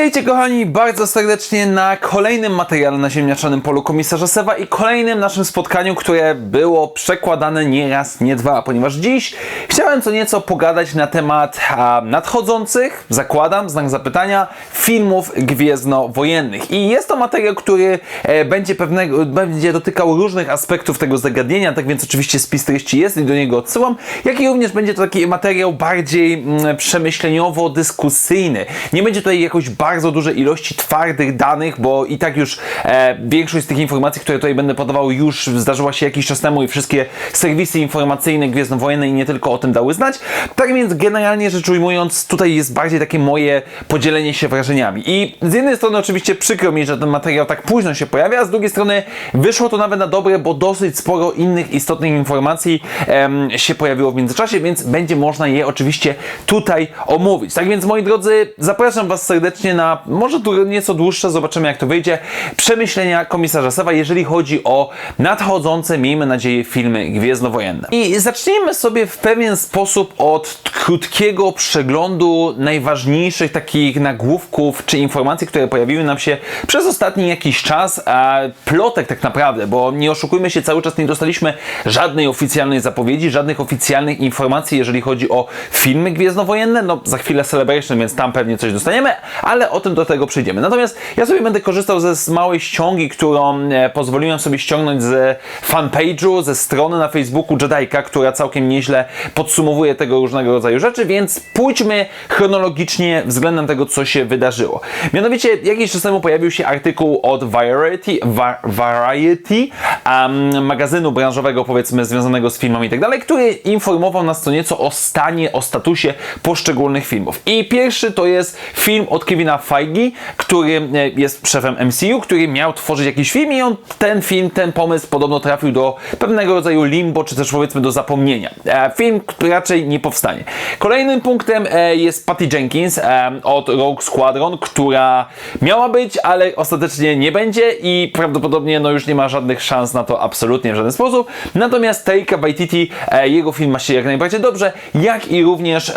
Witajcie kochani bardzo serdecznie na kolejnym materiale na ziemniaczanym polu komisarza Sewa i kolejnym naszym spotkaniu, które było przekładane nie raz, nie dwa, ponieważ dziś chciałem co nieco pogadać na temat a, nadchodzących, zakładam, znak zapytania, filmów gwiezdnowojennych. I jest to materiał, który e, będzie pewnego, będzie dotykał różnych aspektów tego zagadnienia, tak więc oczywiście spis treści jest i do niego odsyłam, jak i również będzie to taki materiał bardziej mm, przemyśleniowo-dyskusyjny. Nie będzie tutaj jakoś bardzo dużej ilości twardych danych, bo i tak już e, większość z tych informacji, które tutaj będę podawał, już zdarzyła się jakiś czas temu i wszystkie serwisy informacyjne gwiezdnowojenne i nie tylko o tym dały znać. Tak więc generalnie rzecz ujmując, tutaj jest bardziej takie moje podzielenie się wrażeniami. I z jednej strony oczywiście przykro mi, że ten materiał tak późno się pojawia, z drugiej strony wyszło to nawet na dobre, bo dosyć sporo innych istotnych informacji em, się pojawiło w międzyczasie, więc będzie można je oczywiście tutaj omówić. Tak więc moi drodzy, zapraszam Was serdecznie na może tu nieco dłuższe, zobaczymy jak to wyjdzie, przemyślenia komisarza Sewa, jeżeli chodzi o nadchodzące, miejmy nadzieję, filmy gwiezdnowojenne. I zacznijmy sobie w pewien sposób od krótkiego przeglądu najważniejszych takich nagłówków czy informacji, które pojawiły nam się przez ostatni jakiś czas, a plotek tak naprawdę, bo nie oszukujmy się, cały czas nie dostaliśmy żadnej oficjalnej zapowiedzi, żadnych oficjalnych informacji, jeżeli chodzi o filmy gwiezdnowojenne. No, za chwilę Celebration, więc tam pewnie coś dostaniemy, ale o tym do tego przyjdziemy. Natomiast ja sobie będę korzystał ze małej ściągi, którą e, pozwoliłem sobie ściągnąć z fanpage'u, ze strony na Facebooku Jedajka, która całkiem nieźle podsumowuje tego różnego rodzaju rzeczy, więc pójdźmy chronologicznie względem tego, co się wydarzyło. Mianowicie, jakiś czas temu pojawił się artykuł od Variety, Va- Variety em, magazynu branżowego, powiedzmy, związanego z filmami i tak dalej, który informował nas co nieco o stanie, o statusie poszczególnych filmów. I pierwszy to jest film od Kevina Feige, który e, jest szefem MCU, który miał tworzyć jakiś film i on ten film, ten pomysł podobno trafił do pewnego rodzaju limbo, czy też powiedzmy do zapomnienia. E, Film raczej nie powstanie. Kolejnym punktem e, jest Patty Jenkins od Rogue Squadron, która miała być, ale ostatecznie nie będzie i prawdopodobnie no już nie ma żadnych szans na to absolutnie w żaden sposób. Natomiast Taika Waititi, jego film ma się jak najbardziej dobrze, jak i również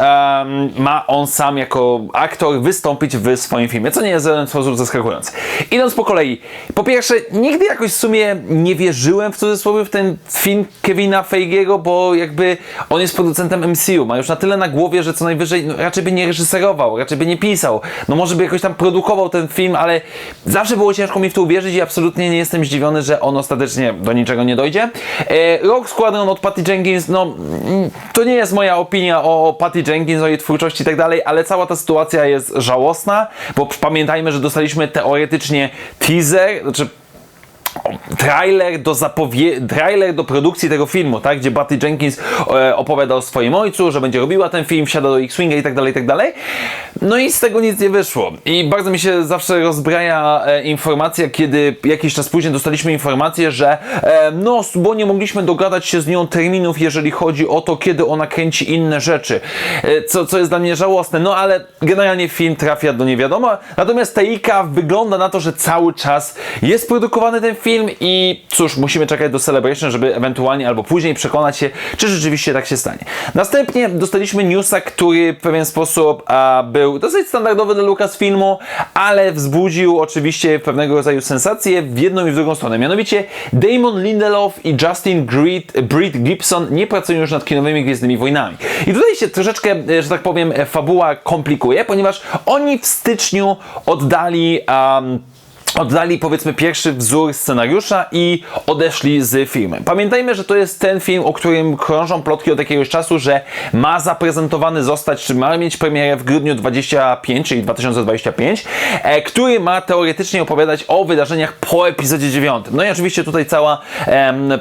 ma on sam jako aktor wystąpić w swoim filmie, co nie jest w żaden sposób zaskakujące. Idąc po kolei, po pierwsze, nigdy jakoś w sumie nie wierzyłem w cudzysłowie w ten film Kevina Feigiego, bo jakby on jest producentem MCU, ma już na tyle na głowie, że co najwyżej no, raczej by nie reżyserował, raczej by nie pisał, no może by jakoś tam produkował ten film, ale zawsze było ciężko mi w to uwierzyć i absolutnie nie jestem zdziwiony, że on ostatecznie do niczego nie dojdzie. E, Rock Squadron od Patty Jenkins, no mm, to nie jest moja opinia o Patty Jenkins, o jej twórczości i tak dalej, ale cała ta sytuacja jest żałosna, bo pamiętajmy, że dostaliśmy teoretycznie teaser, znaczy trailer do zapowie- trailer do produkcji tego filmu, tak, gdzie Patty Jenkins e, opowiada o swoim ojcu, że będzie robiła ten film, wsiada do X-Winga i tak dalej, tak dalej. No i z tego nic nie wyszło. I bardzo mi się zawsze rozbraja e, informacja, kiedy jakiś czas później dostaliśmy informację, że e, no, bo nie mogliśmy dogadać się z nią terminów, jeżeli chodzi o to, kiedy ona kręci inne rzeczy. E, co, co jest dla mnie żałosne. No ale generalnie film trafia do niewiadomo. Natomiast Taika wygląda na to, że cały czas jest produkowany ten film i cóż, musimy czekać do Celebration, żeby ewentualnie albo później przekonać się, czy rzeczywiście tak się stanie. Następnie dostaliśmy newsa, który w pewien sposób a, był dosyć standardowy dla Lucasfilmu, ale wzbudził oczywiście pewnego rodzaju sensację w jedną i w drugą stronę. Mianowicie Damon Lindelof i Justin Britt, Britt Gibson nie pracują już nad kinowymi Gwiezdnymi Wojnami. I tutaj się troszeczkę, e, że tak powiem, e, fabuła komplikuje, ponieważ oni w styczniu oddali um, oddali powiedzmy pierwszy wzór scenariusza i odeszli z filmem. Pamiętajmy, że to jest ten film, o którym krążą plotki od jakiegoś czasu, że ma zaprezentowany zostać, czy ma mieć premierę w grudniu 25, czyli 2025, e, który ma teoretycznie opowiadać o wydarzeniach po epizodzie 9. No i oczywiście tutaj cała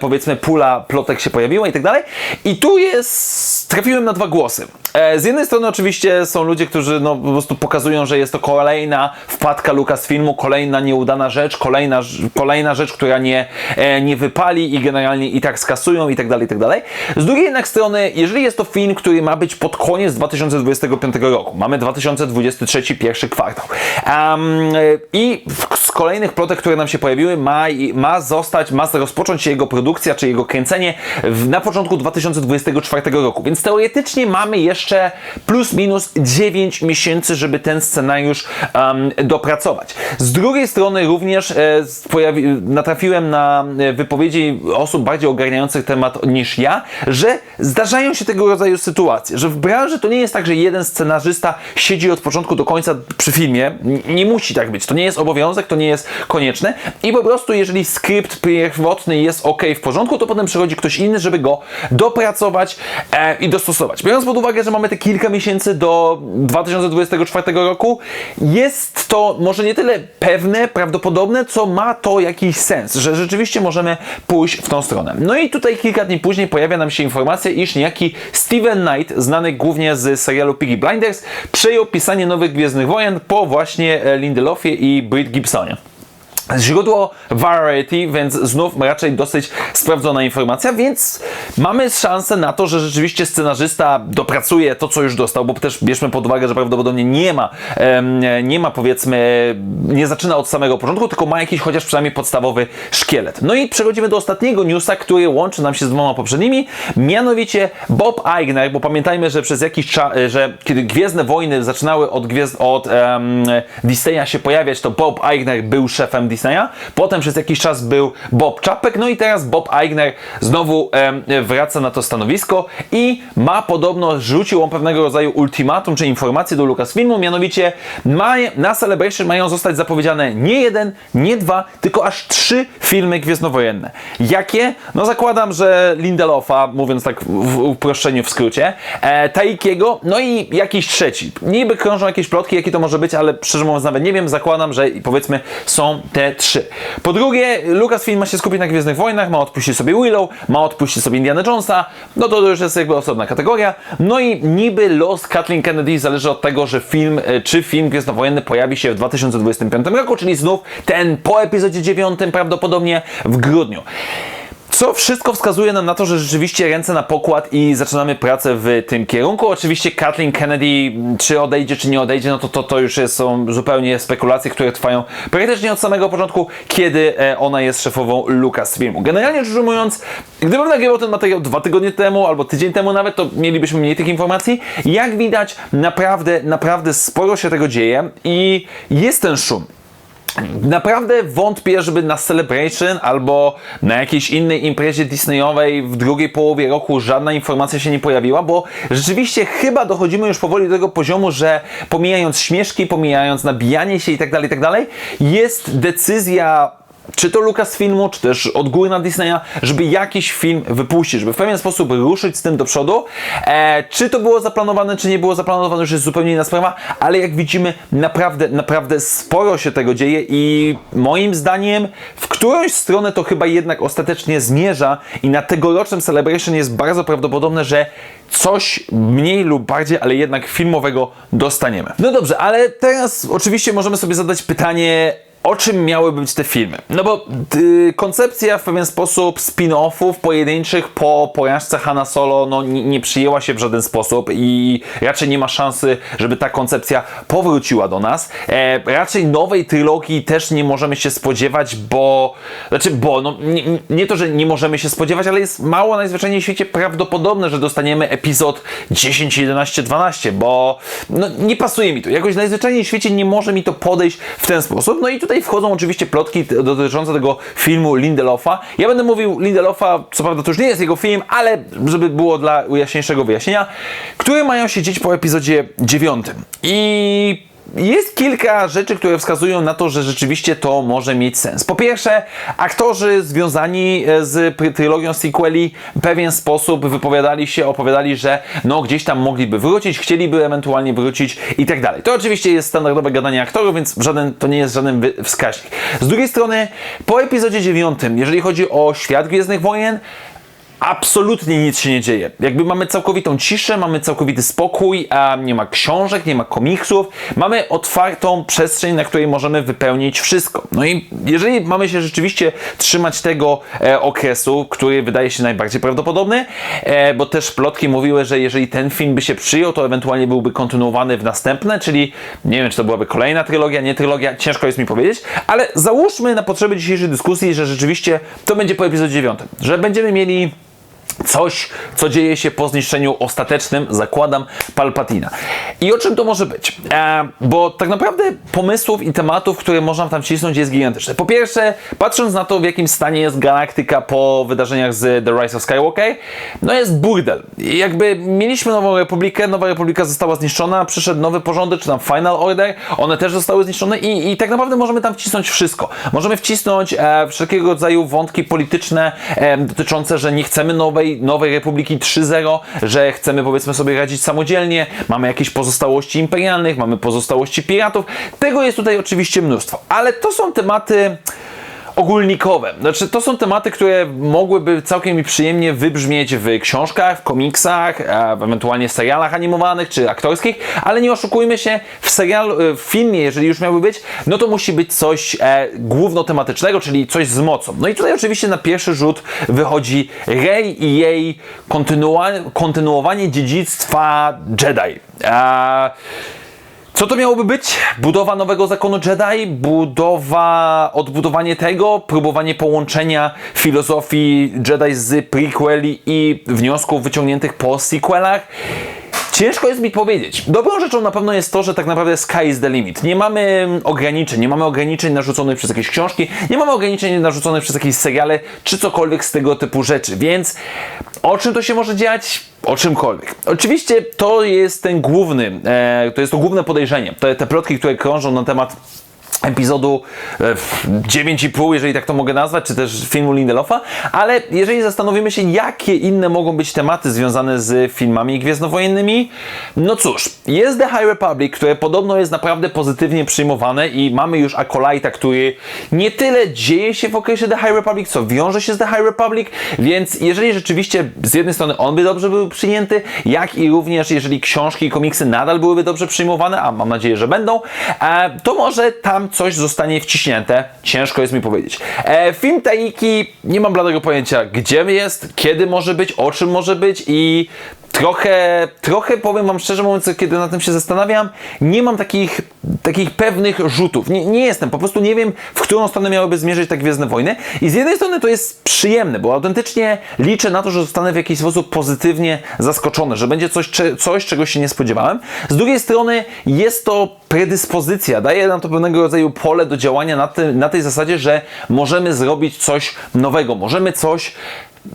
powiedzmy pula plotek się pojawiła i tak dalej. I tu jest, trafiłem na dwa głosy. E, z jednej strony oczywiście są ludzie, którzy no, po prostu pokazują, że jest to kolejna wpadka Lucasfilmu, kolejna nieudana rzecz, kolejna, kolejna rzecz, która nie, e, nie wypali i generalnie i tak skasują i tak dalej, i tak dalej. Z drugiej jednak strony, jeżeli jest to film, który ma być pod koniec 2025 roku, mamy 2023 pierwszy kwartał e, i z kolejnych plotek, które nam się pojawiły, ma, ma zostać, ma rozpocząć się jego produkcja, czy jego kręcenie w, na początku 2024 roku. Więc teoretycznie mamy jeszcze plus minus 9 miesięcy, żeby ten scenariusz um, dopracować. Z drugiej strony również e, natrafiłem na e, wypowiedzi osób bardziej ogarniających temat niż ja, że zdarzają się tego rodzaju sytuacje, że w branży to nie jest tak, że jeden scenarzysta siedzi od początku do końca przy filmie. Nie musi tak być. To nie jest obowiązek, to nie jest konieczne. I po prostu, jeżeli skrypt pierwotny jest ok, w porządku, to potem przychodzi ktoś inny, żeby go dopracować e, i dostosować. Biorąc pod uwagę, że mamy te kilka miesięcy do 2024 roku, jest to może nie tyle pewne, prawdopodobne, co ma to jakiś sens, że rzeczywiście możemy pójść w tą stronę. No i tutaj kilka dni później pojawia nam się informacja, iż niejaki Steven Knight, znany głównie z serialu Piggy Blinders, przejął pisanie nowych Gwiezdnych Wojen po właśnie Lindelofie i Brit Gibsonie. Źródło Variety, więc znów raczej dosyć sprawdzona informacja, więc mamy szansę na to, że rzeczywiście scenarzysta dopracuje to, co już dostał, bo też bierzmy pod uwagę, że prawdopodobnie nie ma, nie ma powiedzmy, nie zaczyna od samego początku, tylko ma jakiś chociaż przynajmniej podstawowy szkielet. No i przechodzimy do ostatniego newsa, który łączy nam się z dwoma poprzednimi, mianowicie Bob Iger, bo pamiętajmy, że przez jakiś czas, że kiedy Gwiezdne Wojny zaczynały od, gwiezd, od um, Disneya się pojawiać, to Bob Iger był szefem Disneya, potem przez jakiś czas był Bob Czapek, no i teraz Bob Iger znowu em, wraca na to stanowisko i ma podobno, rzucił on pewnego rodzaju ultimatum, czy informację do Lucasfilmu, mianowicie ma, na Celebration mają zostać zapowiedziane nie jeden, nie dwa, tylko aż trzy filmy gwiezdnowojenne. Jakie? No zakładam, że Lindelofa, mówiąc tak w, uproszczeniu, w skrócie, e, Taikiego, no i jakiś trzeci. Niby krążą jakieś plotki, jaki to może być, ale szczerze mówiąc nawet nie wiem, zakładam, że powiedzmy są te trzy. Po drugie, Lucasfilm ma się skupić na Gwiezdnych Wojnach, ma odpuścić sobie Willow, ma odpuścić sobie Indiana Jonesa, no to, to już jest jakby osobna kategoria. No i niby los Kathleen Kennedy zależy od tego, że film, e, czy film Gwiezdnowojenny pojawi się w 2025 roku, czyli znów ten po epizodzie 9 prawdopodobnie w grudniu. Co wszystko wskazuje nam na to, że rzeczywiście ręce na pokład i zaczynamy pracę w tym kierunku. Oczywiście Kathleen Kennedy, czy odejdzie, czy nie odejdzie, no to to, to już są zupełnie spekulacje, które trwają praktycznie od samego początku, kiedy e, ona jest szefową Lucasfilmu. Generalnie rzecz ujmując, gdybym nagrywał ten materiał dwa tygodnie temu albo tydzień temu nawet, to mielibyśmy mniej tych informacji. Jak widać, naprawdę, naprawdę sporo się tego dzieje i jest ten szum. Naprawdę wątpię, żeby na Celebration albo na jakiejś innej imprezie Disneyowej w drugiej połowie roku żadna informacja się nie pojawiła, bo rzeczywiście chyba dochodzimy już powoli do tego poziomu, że pomijając śmieszki, pomijając nabijanie się i tak dalej, i tak jest decyzja czy to Lucasfilmu, czy też od góry na Disneya, żeby jakiś film wypuścić, żeby w pewien sposób ruszyć z tym do przodu. E, czy to było zaplanowane, czy nie było zaplanowane, już jest zupełnie inna sprawa, ale jak widzimy, naprawdę, naprawdę sporo się tego dzieje i moim zdaniem w którąś stronę to chyba jednak ostatecznie zmierza i na tegorocznym Celebration jest bardzo prawdopodobne, że coś mniej lub bardziej, ale jednak filmowego dostaniemy. No dobrze, ale teraz oczywiście możemy sobie zadać pytanie, o czym miały być te filmy? No bo y, koncepcja w pewien sposób spin-offów pojedynczych po porażce Hanna Solo no, nie, przyjęła się w żaden sposób i raczej nie ma szansy, żeby ta koncepcja powróciła do nas. E, raczej nowej trylogii też nie możemy się spodziewać, bo znaczy, bo no, nie, nie to, że nie możemy się spodziewać, ale jest mało najzwyczajniej w świecie prawdopodobne, że dostaniemy epizod 10, 11, 12, bo no, nie pasuje mi to. Jakoś najzwyczajniej w świecie nie może mi to podejść w ten sposób. No i tutaj wchodzą oczywiście plotki dotyczące tego filmu Lindelofa. Ja będę mówił Lindelofa, co prawda to już nie jest jego film, ale żeby było dla jaśniejszego wyjaśnienia, które mają się dzieć po epizodzie 9. I jest kilka rzeczy, które wskazują na to, że rzeczywiście to może mieć sens. Po pierwsze, aktorzy związani e, z trylogią sequeli w pewien sposób wypowiadali się, opowiadali, że no gdzieś tam mogliby wrócić, chcieliby ewentualnie wrócić i tak dalej. To oczywiście jest standardowe gadanie aktorów, więc żaden, to nie jest żaden wskaźnik. Z drugiej strony, po epizodzie 9, jeżeli chodzi o świat Gwiezdnych Wojen, absolutnie nic się nie dzieje. Jakby mamy całkowitą ciszę, mamy całkowity spokój, a nie ma książek, nie ma komiksów, mamy otwartą przestrzeń, na której możemy wypełnić wszystko. No i jeżeli mamy się rzeczywiście trzymać tego e, okresu, który wydaje się najbardziej prawdopodobny, e, bo też plotki mówiły, że jeżeli ten film by się przyjął, to ewentualnie byłby kontynuowany w następne, czyli nie wiem, czy to byłaby kolejna trylogia, nie trylogia, ciężko jest mi powiedzieć, ale załóżmy na potrzeby dzisiejszej dyskusji, że rzeczywiście to będzie po epizodzie 9, że będziemy mieli coś, co dzieje się po zniszczeniu ostatecznym, zakładam, Palpatina. I o czym to może być? E, bo tak naprawdę pomysłów i tematów, które można tam wcisnąć jest gigantyczne. Po pierwsze, patrząc na to, w jakim stanie jest galaktyka po wydarzeniach z The Rise of Skywalker, no jest burdel. Jakby mieliśmy Nową Republikę, Nowa Republika została zniszczona, przyszedł nowy porządek, czy tam Final Order, one też zostały zniszczone i, i tak naprawdę możemy tam wcisnąć wszystko. Możemy wcisnąć e, wszelkiego rodzaju wątki polityczne e, dotyczące, że nie chcemy nowej, nowej Republiki 3.0, że chcemy powiedzmy sobie radzić samodzielnie, mamy jakieś pozostałości imperialnych, mamy pozostałości piratów. Tego jest tutaj oczywiście mnóstwo, ale to są tematy ogólnikowe. Znaczy, to są tematy, które mogłyby całkiem mi przyjemnie wybrzmieć w książkach, w komiksach, ewentualnie w serialach animowanych czy aktorskich, ale nie oszukujmy się, w serialu, e, w filmie, jeżeli już miałby być, no to musi być coś e, głównotematycznego, czyli coś z mocą. No i tutaj oczywiście na pierwszy rzut wychodzi Rey i jej kontynuowanie, dziedzictwa Jedi. Co to miałoby być? Budowa nowego zakonu Jedi, budowa, odbudowanie tego, próbowanie połączenia filozofii Jedi z prequeli i wniosków wyciągniętych po sequelach. Ciężko jest mi powiedzieć. Dobrą rzeczą na pewno jest to, że tak naprawdę sky is the limit. Nie mamy ograniczeń, nie mamy ograniczeń narzuconych przez jakieś książki, nie mamy ograniczeń narzuconych przez jakieś seriale, czy cokolwiek z tego typu rzeczy, więc o czym to się może dziać? O czymkolwiek. Oczywiście to jest ten główny, e, to jest to główne podejrzenie. Te, te plotki, które krążą na temat epizodu e, 9,5, jeżeli tak to mogę nazwać, czy też filmu Lindelofa, ale jeżeli zastanowimy się, jakie inne mogą być tematy związane z filmami gwiezdnowojennymi, no cóż, jest The High Republic, które podobno jest naprawdę pozytywnie przyjmowane i mamy już Acolyte'a, który nie tyle dzieje się w okresie The High Republic, co wiąże się z The High Republic, więc jeżeli rzeczywiście z jednej strony on by dobrze był przyjęty, jak i również jeżeli książki i komiksy nadal byłyby dobrze przyjmowane, a mam nadzieję, że będą, e, to może tam coś zostanie wciśnięte. Ciężko jest mi powiedzieć. E, film Taiki, nie mam bladego pojęcia, gdzie jest, kiedy może być, o czym może być i trochę, trochę powiem Wam szczerze mówiąc, kiedy na tym się zastanawiam, nie mam takich, takich pewnych rzutów. Nie, nie jestem, po prostu nie wiem, w którą stronę miałyby zmierzyć te Gwiezdne Wojny. I z jednej strony to jest przyjemne, bo autentycznie liczę na to, że zostanę w jakiś sposób pozytywnie zaskoczony, że będzie coś, coś czego się nie spodziewałem. Z drugiej strony jest to predyspozycja, daje nam to pewnego rodzaju pole do działania na, tym, na tej zasadzie, że możemy zrobić coś nowego, możemy coś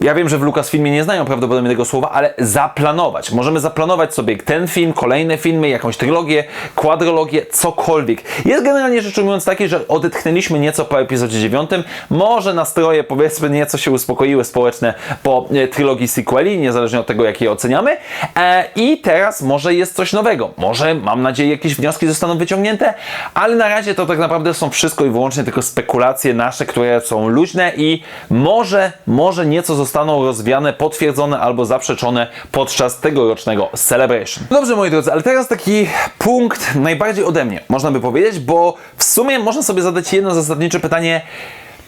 ja wiem, że w Lucasfilmie nie znają prawdopodobnie tego słowa, ale zaplanować. Możemy zaplanować sobie ten film, kolejne filmy, jakąś trylogię, kwadrologię, cokolwiek. Jest generalnie rzecz ujmując takie, że odetchnęliśmy nieco po epizodzie 9. Może nastroje powiedzmy nieco się uspokoiły społeczne po e, trylogii sequeli, niezależnie od tego, jak je oceniamy. E, I teraz może jest coś nowego. Może, mam nadzieję, jakieś wnioski zostaną wyciągnięte, ale na razie to tak naprawdę są wszystko i wyłącznie tylko spekulacje nasze, które są luźne i może, może nieco zostaną rozwiane, potwierdzone albo zaprzeczone podczas tegorocznego Celebration. Dobrze, moi drodzy, ale teraz taki punkt najbardziej ode mnie, można by powiedzieć, bo w sumie można sobie zadać jedno zasadnicze pytanie,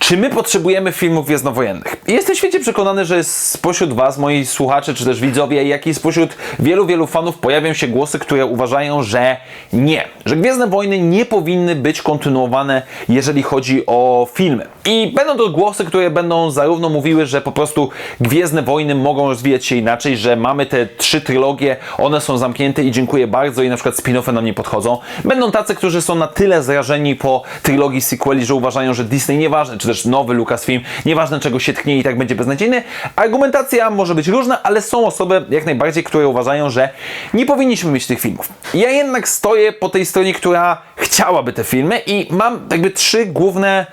czy my potrzebujemy filmów gwiezdnowojennych? Jestem święcie przekonany, że spośród Was, moi słuchacze, czy też widzowie, jak i spośród wielu, wielu fanów pojawią się głosy, które uważają, że nie. Że Gwiezdne Wojny nie powinny być kontynuowane, jeżeli chodzi o filmy. I będą to głosy, które będą zarówno mówiły, że po prostu Gwiezdne Wojny mogą rozwijać się inaczej, że mamy te trzy trylogie, one są zamknięte i dziękuję bardzo i na przykład spin-offy nam nie podchodzą. Będą tacy, którzy są na tyle zrażeni po trylogii sequeli, że uważają, że Disney nieważne, czy też nowy Lucasfilm, nieważne czego się tknie i tak będzie beznadziejny. Argumentacja może być różna, ale są osoby jak najbardziej, które uważają, że nie powinniśmy mieć tych filmów. Ja jednak stoję po tej stronie, która chciałaby te filmy i mam jakby trzy główne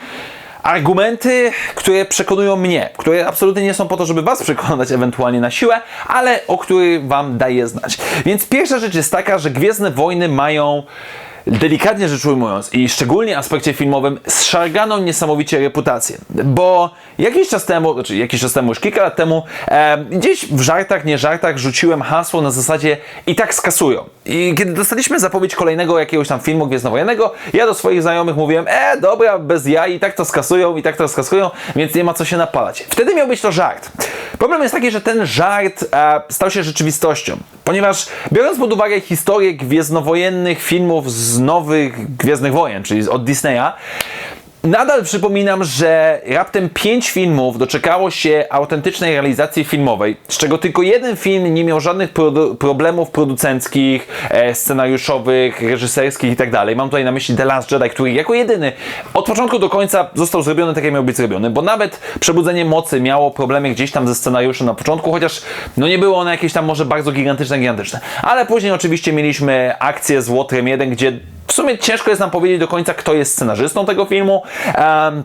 argumenty, które przekonują mnie, które absolutnie nie są po to, żeby Was przekonać ewentualnie na siłę, ale o których Wam daję znać. Więc pierwsza rzecz jest taka, że Gwiezdne Wojny mają delikatnie rzecz ujmując i szczególnie w aspekcie filmowym, zszargano niesamowicie reputację. Bo jakiś czas temu, znaczy jakiś czas temu, już kilka lat temu, e, gdzieś w żartach, nie żartach rzuciłem hasło na zasadzie i tak skasują. I kiedy dostaliśmy zapowiedź kolejnego jakiegoś tam filmu gwiezdnowojennego, ja do swoich znajomych mówiłem, e, dobra, bez jaj, i tak to skasują, i tak to skasują, więc nie ma co się napalać. Wtedy miał być to żart. Problem jest taki, że ten żart e, stał się rzeczywistością, ponieważ biorąc pod uwagę historię gwiezdnowojennych filmów z nowych Gwiezdnych Wojen, czyli od Disneya, Nadal przypominam, że raptem 5 filmów doczekało się autentycznej realizacji filmowej, z czego tylko jeden film nie miał żadnych produ- problemów producenckich, e, scenariuszowych, reżyserskich i tak. Mam tutaj na myśli The Last Jedi, który jako jedyny od początku do końca został zrobiony tak, jak miał być zrobiony, bo nawet Przebudzenie Mocy miało problemy gdzieś tam ze scenariuszem na początku, chociaż no nie było one jakieś tam może bardzo gigantyczne, gigantyczne. Ale później oczywiście mieliśmy akcję z Łotrem 1, gdzie w sumie ciężko jest nam powiedzieć do końca, kto jest scenarzystą tego filmu. Em,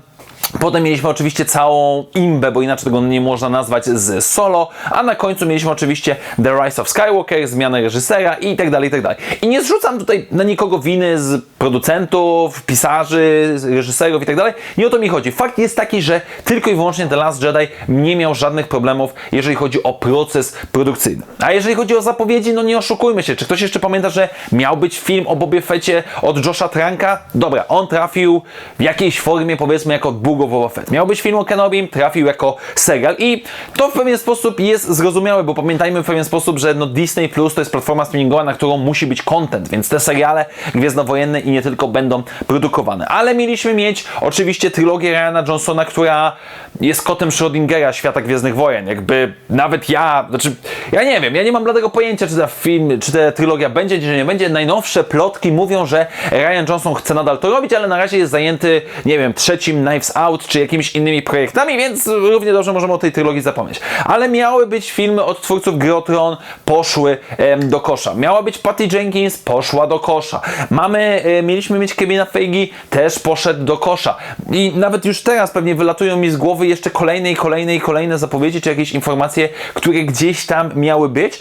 Potem mieliśmy oczywiście całą imbę, bo inaczej tego nie można nazwać, z solo, a na końcu mieliśmy oczywiście The Rise of Skywalker, zmianę reżysera i tak dalej, i tak dalej. I nie zrzucam tutaj na nikogo winy z producentów, pisarzy, reżyserów i tak dalej. Nie o to mi chodzi. Fakt jest taki, że tylko i wyłącznie The Last Jedi nie miał żadnych problemów, jeżeli chodzi o proces produkcyjny. A jeżeli chodzi o zapowiedzi, no nie oszukujmy się. Czy ktoś jeszcze pamięta, że miał być film o Bobie Fecie od Josha Tranka? Dobra, on trafił w jakiejś formie, powiedzmy, jako Book of Boba Fett. Miał być film o Kenobim, trafił jako serial i to w pewien sposób jest zrozumiałe, bo pamiętajmy w pewien sposób, że no Disney Plus to jest platforma streamingowa, na którą musi być content, więc te seriale gwiezdnowojenne i nie tylko będą produkowane. Ale mieliśmy mieć oczywiście trylogię Ryana Johnsona, która jest kotem Schrödingera świata Gwiezdnych Wojen. Jakby nawet ja, znaczy ja nie wiem, ja nie mam bladego pojęcia, czy ta film, czy ta trylogia będzie, czy nie będzie. Najnowsze plotki mówią, że Ryan Johnson chce nadal to robić, ale na razie jest zajęty, nie wiem, trzecim Knives Out, czy jakimiś innymi projektami, więc równie dobrze możemy o tej trylogii zapomnieć. Ale miały być filmy od twórców Gry Tron, poszły em, do kosza. Miała być Patty Jenkins, poszła do kosza. Mamy, e, mieliśmy mieć Kevina Feige, też poszedł do kosza. I nawet już teraz pewnie wylatują mi z głowy jeszcze kolejne i kolejne i kolejne zapowiedzi, czy jakieś informacje, które gdzieś tam miały być.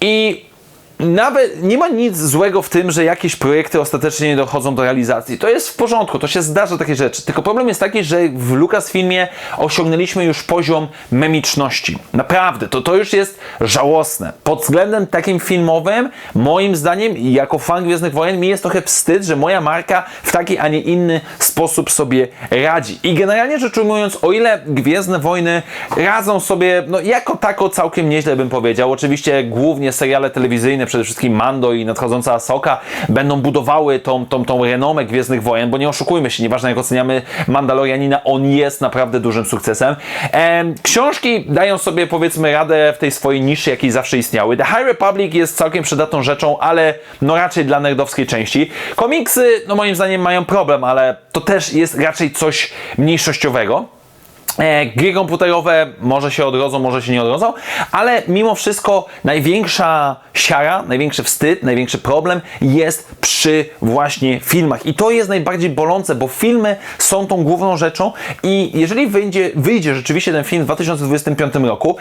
I nawet nie ma nic złego w tym, że jakieś projekty ostatecznie nie dochodzą do realizacji. To jest w porządku, to się zdarza takie rzeczy. Tylko problem jest taki, że w Lucasfilmie osiągnęliśmy już poziom memiczności. Naprawdę, to, to już jest żałosne. Pod względem takim filmowym, moim zdaniem, jako fan Gwiezdnych Wojen, mi jest trochę wstyd, że moja marka w taki, a nie inny sposób sobie radzi. I generalnie rzecz ujmując, o ile Gwiezdne Wojny radzą sobie, no jako tako całkiem nieźle bym powiedział. Oczywiście głównie seriale telewizyjne, przede wszystkim Mando i nadchodząca Asoka będą budowały tą, tą, tą renomę Gwiezdnych Wojen, bo nie oszukujmy się, nieważne jak oceniamy Mandalorianina, on jest naprawdę dużym sukcesem. Em, książki dają sobie powiedzmy radę w tej swojej niszy, jakiej zawsze istniały. The High Republic jest całkiem przydatną rzeczą, ale no raczej dla nerdowskiej części. Komiksy, no moim zdaniem mają problem, ale to też jest raczej coś mniejszościowego. E, Gry komputerowe może się odrodzą, może się nie odrodzą, ale mimo wszystko największa siara, największy wstyd, największy problem jest przy właśnie filmach. I to jest najbardziej bolące, bo filmy są tą główną rzeczą i jeżeli wyjdzie, wyjdzie rzeczywiście ten film w 2025 roku,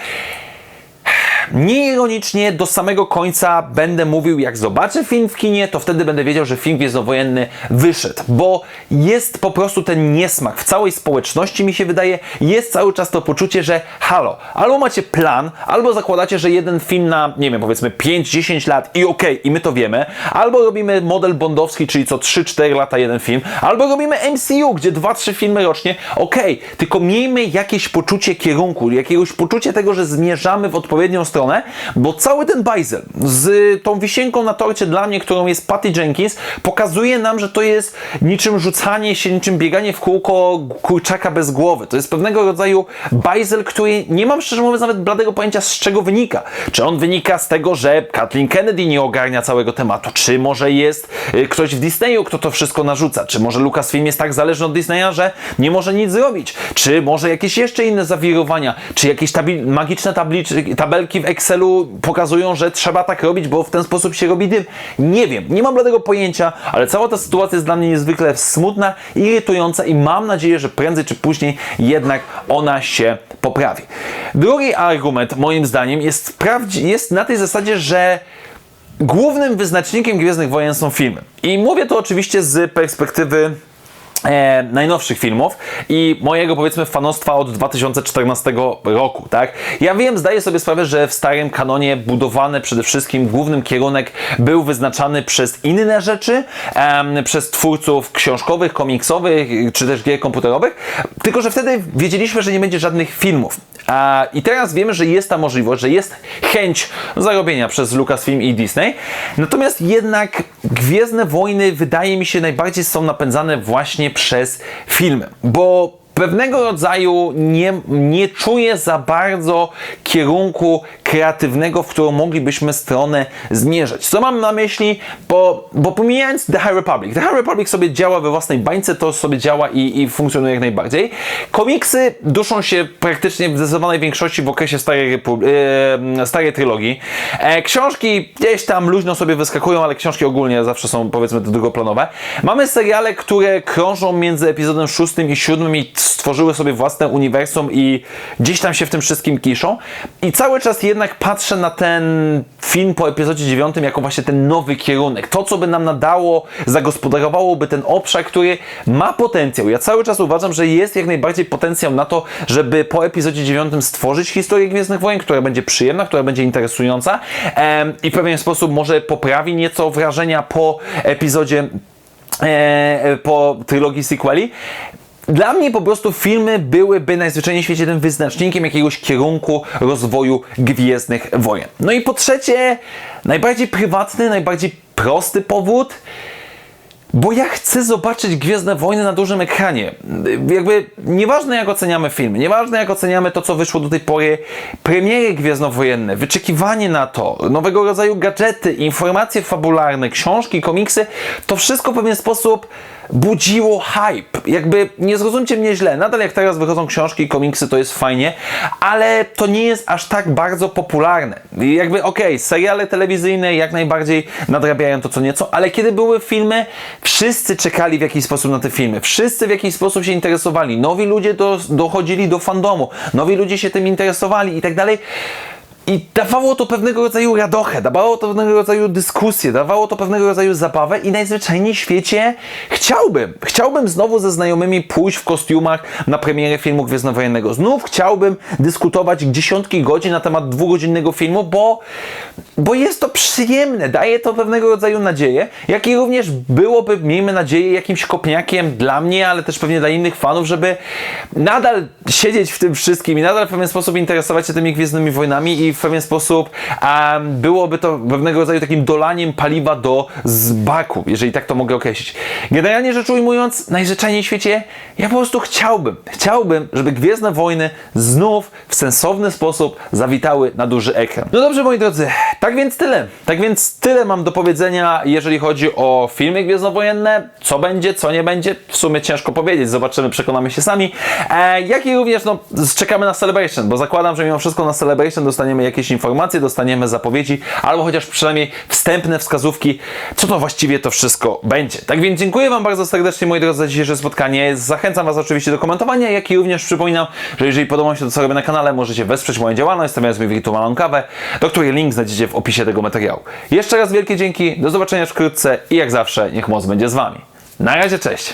Nieironicznie do samego końca będę mówił, jak zobaczę film w kinie, to wtedy będę wiedział, że film gwiezdnowojenny wyszedł, bo jest po prostu ten niesmak. W całej społeczności, mi się wydaje, jest cały czas to poczucie, że halo, albo macie plan, albo zakładacie, że jeden film na, nie wiem, powiedzmy 5-10 lat i okej, i my to wiemy, albo robimy model bondowski, czyli co 3-4 lata jeden film, albo robimy MCU, gdzie 2-3 filmy rocznie, okej, tylko miejmy jakieś poczucie kierunku, jakiegoś poczucie tego, że zmierzamy w odpowiednią stronę, bo cały ten bajzel z tą wisienką na torcie dla mnie, którą jest Patty Jenkins, pokazuje nam, że to jest niczym rzucanie się, niczym bieganie w kółko kurczaka bez głowy. To jest pewnego rodzaju bajzel, który nie mam szczerze mówiąc nawet bladego pojęcia z czego wynika. Czy on wynika z tego, że Kathleen Kennedy nie ogarnia całego tematu, czy może jest y, ktoś w Disneyu, kto to wszystko narzuca, czy może Lucasfilm jest tak zależny od Disneya, że nie może nic zrobić, czy może jakieś jeszcze inne zawirowania, czy jakieś tabi- magiczne tabliczki, tabelki w Excelu pokazują, że trzeba tak robić, bo w ten sposób się robi dym. Nie wiem, nie mam bladego pojęcia, ale cała ta sytuacja jest dla mnie niezwykle smutna, irytująca i mam nadzieję, że prędzej czy później jednak ona się poprawi. Drugi argument, moim zdaniem, jest, jest na tej zasadzie, że głównym wyznacznikiem Gwiezdnych Wojen są filmy. I mówię to oczywiście z perspektywy e, najnowszych filmów i mojego powiedzmy fanostwa od 2014 roku, tak? Ja wiem, zdaję sobie sprawę, że w starym kanonie budowany przede wszystkim głównym kierunek był wyznaczany przez inne rzeczy, em, przez twórców książkowych, komiksowych czy też gier komputerowych, tylko że wtedy wiedzieliśmy, że nie będzie żadnych filmów. A, I teraz wiemy, że jest ta możliwość, że jest chęć zarobienia przez Lucasfilm i Disney. Natomiast jednak Gwiezdne Wojny wydaje mi się najbardziej są napędzane właśnie przez filmy, bo pewnego rodzaju nie, nie czuję za bardzo kierunku kreatywnego, w którą moglibyśmy stronę zmierzać. Co mam na myśli? Bo, bo pomijając The High Republic, The High Republic sobie działa we własnej bańce, to sobie działa i, i funkcjonuje jak najbardziej. Komiksy duszą się praktycznie w zdecydowanej większości w okresie starej, e, starej trylogii. E, książki gdzieś tam luźno sobie wyskakują, ale książki ogólnie zawsze są powiedzmy drugoplanowe. Mamy seriale, które krążą między epizodem 6 i 7 i stworzyły sobie własne uniwersum i gdzieś tam się w tym wszystkim kiszą. I cały czas jednak patrzę na ten film po epizodzie 9 jako właśnie ten nowy kierunek. To, co by nam nadało, zagospodarowałoby ten obszar, który ma potencjał. Ja cały czas uważam, że jest jak najbardziej potencjał na to, żeby po epizodzie 9 stworzyć historię Gwiezdnych Wojen, która będzie przyjemna, która będzie interesująca em, i w pewien sposób może poprawi nieco wrażenia po epizodzie e, po trylogii sequeli. Dla mnie po prostu filmy byłyby najzwyczajniej w świecie tym wyznacznikiem jakiegoś kierunku rozwoju Gwiezdnych Wojen. No i po trzecie, najbardziej prywatny, najbardziej prosty powód, bo ja chcę zobaczyć Gwiezdne Wojny na dużym ekranie. Jakby nieważne jak oceniamy filmy, nieważne jak oceniamy to, co wyszło do tej pory, premiery gwiezdnowojenne, wyczekiwanie na to, nowego rodzaju gadżety, informacje fabularne, książki, komiksy, to wszystko w pewien sposób budziło hype. Jakby nie zrozumcie mnie źle, nadal jak teraz wychodzą książki komiksy, to jest fajnie, ale to nie jest aż tak bardzo popularne. Jakby okej, seriale telewizyjne jak najbardziej nadrabiają to co nieco, ale kiedy były filmy, wszyscy czekali w jakiś sposób na te filmy, wszyscy w jakiś sposób się interesowali, nowi ludzie do, dochodzili do fandomu, nowi ludzie się tym interesowali i tak dalej. I dawało to pewnego rodzaju radochę, dawało to pewnego rodzaju dyskusję, dawało to pewnego rodzaju zabawę i najzwyczajniej w świecie chciałbym, chciałbym znowu ze znajomymi pójść w kostiumach na premierę filmu Gwiezdnowojennego. Znów chciałbym dyskutować dziesiątki godzin na temat dwugodzinnego filmu, bo, bo jest to przyjemne, daje to pewnego rodzaju nadzieję, jak i również byłoby, miejmy nadzieję, jakimś kopniakiem dla mnie, ale też pewnie dla innych fanów, żeby nadal siedzieć w tym wszystkim i nadal w pewien sposób interesować się tymi Gwiezdnymi Wojnami i w pewien sposób um, byłoby to pewnego rodzaju takim dolaniem paliwa do zbaku, jeżeli tak to mogę określić. Generalnie rzecz ujmując, najzwyczajniej w świecie, ja po prostu chciałbym, chciałbym, żeby Gwiezdne Wojny znów w sensowny sposób zawitały na duży ekran. No dobrze, moi drodzy, tak więc tyle. Tak więc tyle mam do powiedzenia, jeżeli chodzi o filmy gwiezdnowojenne. Co będzie, co nie będzie, w sumie ciężko powiedzieć. Zobaczymy, przekonamy się sami. E, jak i również no, czekamy na Celebration, bo zakładam, że mimo wszystko na Celebration jakieś informacje, dostaniemy zapowiedzi, albo chociaż przynajmniej wstępne wskazówki, co to właściwie to wszystko będzie. Tak więc dziękuję Wam bardzo serdecznie, moi drodzy, za dzisiejsze spotkanie. Zachęcam Was oczywiście do komentowania, jak i również przypominam, że jeżeli podoba mi się to, co robię na kanale, możecie wesprzeć moją działalność, stawiając mi wirtualną kawę, do której link znajdziecie w opisie tego materiału. Jeszcze raz wielkie dzięki, do zobaczenia wkrótce i jak zawsze, niech moc będzie z Wami. Na razie, cześć!